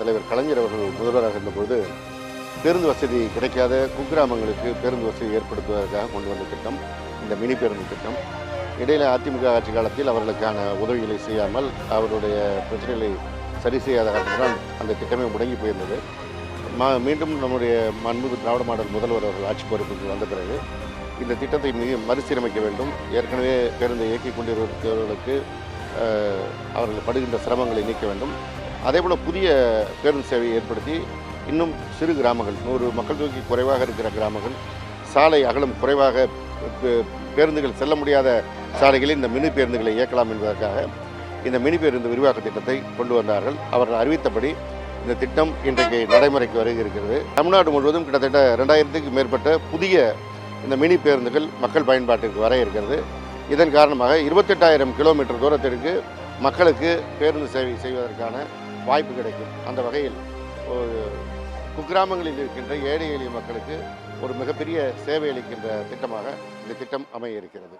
தலைவர் கலைஞர் அவர்கள் முதல்வராக இருந்தபோது பேருந்து வசதி கிடைக்காத குக்கிராமங்களுக்கு பேருந்து வசதி ஏற்படுத்துவதற்காக கொண்டு வந்த திட்டம் இந்த மினி பேருந்து திட்டம். இடையில அதிமுக ஆட்சி காலத்தில் அவர்களுக்கான உதவிகளை செய்யாமல் அவருடைய பிரச்சனைகளை சரி செய்யாத காரணத்தினால் அந்த திட்டமே முடங்கி போயிருந்தது. மா மீண்டும் நம்முடைய மாண்புமிகு திராவிட மாடல் முதல்வர் அவர்கள் ஆட்சி பொறுப்புக்கு வந்த பிறகு இந்த திட்டத்தை மிக மறுசீரமைக்க வேண்டும். ஏற்கனவே பேருந்தை இயக்கிக் கொண்டிருக்கிறவர்களுக்கு அவர்கள் படுகின்ற சிரமங்களை நீக்க வேண்டும். அதே போல் புதிய பேருந்து சேவையை ஏற்படுத்தி இன்னும் சிறு கிராமங்கள் நூறு மக்கள் தொகை குறைவாக இருக்கிற கிராமங்கள் சாலை அகலம் குறைவாக பே- பேருந்துகள் செல்ல முடியாத சாலைகளில் இந்த மினி பேருந்துகளை இயக்கலாம் என்பதற்காக இந்த மினி பேருந்து விரிவாக்க திட்டத்தை கொண்டு வந்தார்கள். அவர்கள் அறிவித்தபடி இந்த திட்டம் இன்றைக்கு நடைமுறைக்கு வருகை இருக்கிறது. தமிழ்நாடு முழுவதும் கிட்டத்தட்ட ரெண்டாயிரத்துக்கு மேற்பட்ட புதிய இந்த மினி பேருந்துகள் மக்கள் பயன்பாட்டிற்கு வர இருக்கிறது. இதன் காரணமாக இருபத்தெட்டாயிரம் கிலோமீட்டர் தூரத்திற்கு மக்களுக்கு பேருந்து சேவை செய்வதற்கான வாய்ப்பு கிடைக்கும். அந்த வகையில் குக்கிராமங்களில் இருக்கின்ற ஏழை எளிய மக்களுக்கு ஒரு மிகப்பெரிய சேவை அளிக்கின்ற திட்டமாக இந்த திட்டம் அமைய இருக்கிறது.